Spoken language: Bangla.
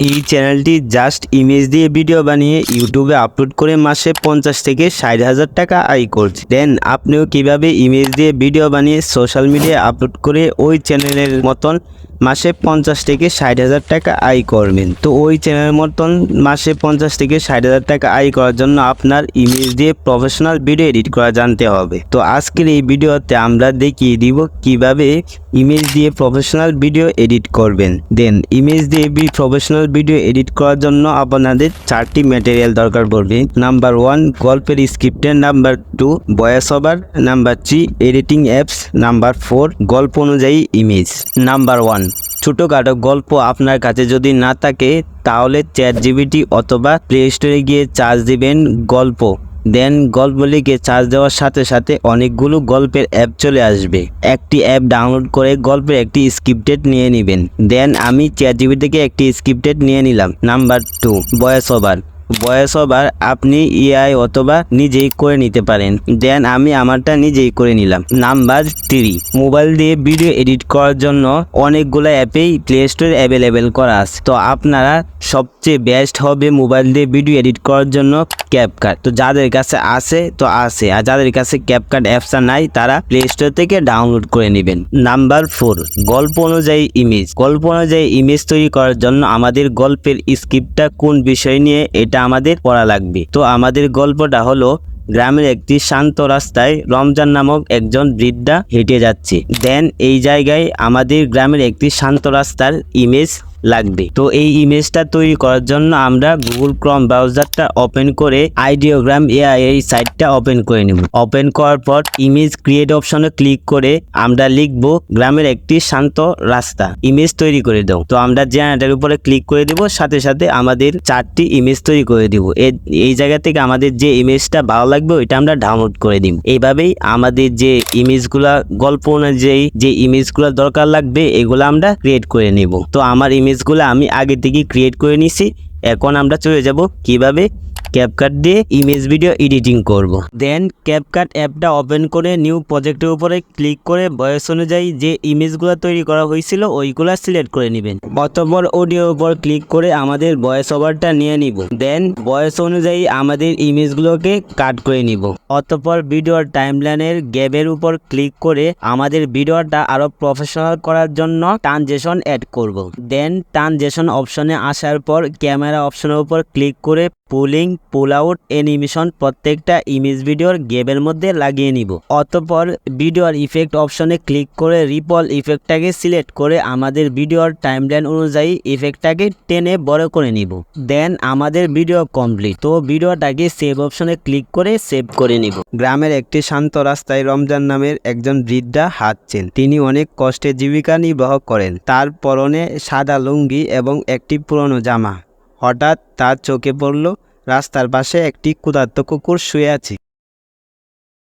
এই চ্যানেলটি জাস্ট ইমেজ দিয়ে ভিডিও বানিয়ে ইউটিউবে আপলোড করে মাসে পঞ্চাশ থেকে ষাট হাজার টাকা আয় করছে। দেন আপনিও কীভাবে ইমেজ দিয়ে ভিডিও বানিয়ে সোশ্যাল মিডিয়ায় আপলোড করে ওই চ্যানেলের মতন মাসে পঞ্চাশ থেকে ষাট হাজার টাকা আয় করবেন। তো ওই চ্যানেলের মতন মাসে পঞ্চাশ থেকে ষাট হাজার টাকা আয় করার জন্য আপনার ইমেজ দিয়ে প্রফেশনাল ভিডিও এডিট করা জানতে হবে। তো আজকের এই ভিডিওতে আমরা দেখিয়ে দিব কীভাবে ইমেজ দিয়ে প্রফেশনাল ভিডিও এডিট করবেন। দেন ইমেজ দিয়ে প্রফেশনাল ভিডিও এডিট করার জন্য আপনাদের চারটি ম্যাটেরিয়াল দরকার পড়বে। নাম্বার ওয়ান গল্পের স্ক্রিপ্টের number two voice over number three editing apps number four গল্প অনুযায়ী ইমেজ নাম্বার ওয়ান ছোটোখাটো গল্প আপনার কাছে যদি না থাকে, তাহলে চ্যাট জিবিটি অথবা প্লে স্টোরে গিয়ে চার্জ দিবেন গল্প। দেন গল্প লিখে চার্জ দেওয়ার সাথে সাথে অনেকগুলো গল্পের অ্যাপ চলে আসবে। একটি অ্যাপ ডাউনলোড করে গল্পের একটি স্ক্রিপ্টেড নিয়ে নেবেন। দেন আমি চ্যাট জিবি থেকে একটি স্ক্রিপ্টেড নিয়ে নিলাম। Number two, voice over. Voice over আপনি এআই অথবা নিজেই করে নিতে পারেন। দেন আমি আমারটা নিজেই করে নিলাম। নাম্বার থ্রি, মোবাইল দিয়ে ভিডিও এডিট করার জন্য অনেকগুলো অ্যাপেই প্লে স্টোরে অ্যাভেলেবেল করা আছে। তো আপনারা সবচেয়ে বেস্ট হবে মোবাইল দিয়ে ভিডিও এডিট করার জন্য ক্যাপকাট তো যাদের কাছে আছে, তো আছে। আর যাদের কাছে ক্যাপকাট অ্যাপসটা নাই, তারা প্লে স্টোর থেকে ডাউনলোড করে নেবেন। নাম্বার ফোর, গল্প অনুযায়ী ইমেজ গল্প অনুযায়ী ইমেজ তৈরি করার জন্য আমাদের গল্পের স্ক্রিপ্টটা কোন বিষয় নিয়ে, এটা আমাদের পড়া লাগবে। তো আমাদের গল্পটা হলো, গ্রামের একটি শান্ত রাস্তায় রমজান নামক একজন বৃদ্ধা হেঁটে যাচ্ছে। দেন এই জায়গায় আমাদের গ্রামের একটি শান্ত রাস্তার ইমেজ লাগবে। তো এই ইমেজটা তৈরি করার জন্য আমরা গুগল ক্রম ব্রাউজারটা ওপেন করে আইডিওগ্রাম এআই এই সাইটটা ওপেন করে নেব। ওপেন করার পর ইমেজ ক্রিয়েট অপশনে ক্লিক করে আমরা লিখব গ্রামের একটি শান্ত রাস্তা। ইমেজ তৈরি করে দাও। তো আমরা জেনারেটার উপরে ক্লিক করে দেব, সাথে সাথে আমাদের চারটি ইমেজ তৈরি করে দিব। এই জায়গা থেকে আমাদের যে ইমেজটা ভালো লাগবে, ওইটা আমরা ডাউনলোড করে দিব এইভাবেই আমাদের যে ইমেজগুলা গল্প অনুযায়ী যে ইমেজগুলো দরকার লাগবে, এগুলো আমরা ক্রিয়েট করে নেব। তো আমার ইমেজগুলো আমি আগে থেকে ক্রিয়েট করে নিছি এখন আমরা চলে যাব কীভাবে ক্যাপকাট দিয়ে ইমেজ ভিডিও এডিটিং করব। দেন ক্যাপকাট অ্যাপটা ওপেন করে নিউ প্রজেক্টের উপরে ক্লিক করে বয়স অনুযায়ী যে ইমেজগুলো তৈরি করা হয়েছিল, ওইগুলো সিলেক্ট করে নেবেন অতপর অডিওর উপর ক্লিক করে আমাদের ভয়েস ওভারটা নিয়ে নিব দেন বয়স অনুযায়ী আমাদের ইমেজগুলোকে কাট করে নিব অতপর ভিডিওর টাইমলাইনের গ্যাপের উপর ক্লিক করে আমাদের ভিডিওটা আরও প্রফেশনাল করার জন্য ট্রানজেকশন অ্যাড করব। দেন ট্রানজেকশন অপশনে আসার পর ক্যামেরা অপশনের উপর ক্লিক করে পুলিং পুল আউট অ্যানিমেশন প্রত্যেকটা ইমেজ ভিডিওর গেমের মধ্যে লাগিয়ে নিব। অতপর ভিডিওর ইফেক্ট অপশনে ক্লিক করে রিপল ইফেক্টটাকে সিলেক্ট করে আমাদের ভিডিওর টাইমলাইন অনুযায়ী ইফেক্টটাকে টেনে বড় করে নিব। দেন আমাদের ভিডিও কমপ্লিট। তো ভিডিওটাকে সেভ অপশনে ক্লিক করে সেভ করে নিব। গ্রামের একটি শান্ত রাস্তায় রমজান নামের একজন বৃদ্ধা হাঁটছেন। তিনি অনেক কষ্টে জীবিকা নির্বাহ করেন। তার পরনে সাদা লুঙ্গি এবং একটি পুরনো জামা। হঠাৎ তার চোখে পড়ল রাস্তার পাশে একটি ক্ষুধার্ত কুকুর শুয়ে আছে।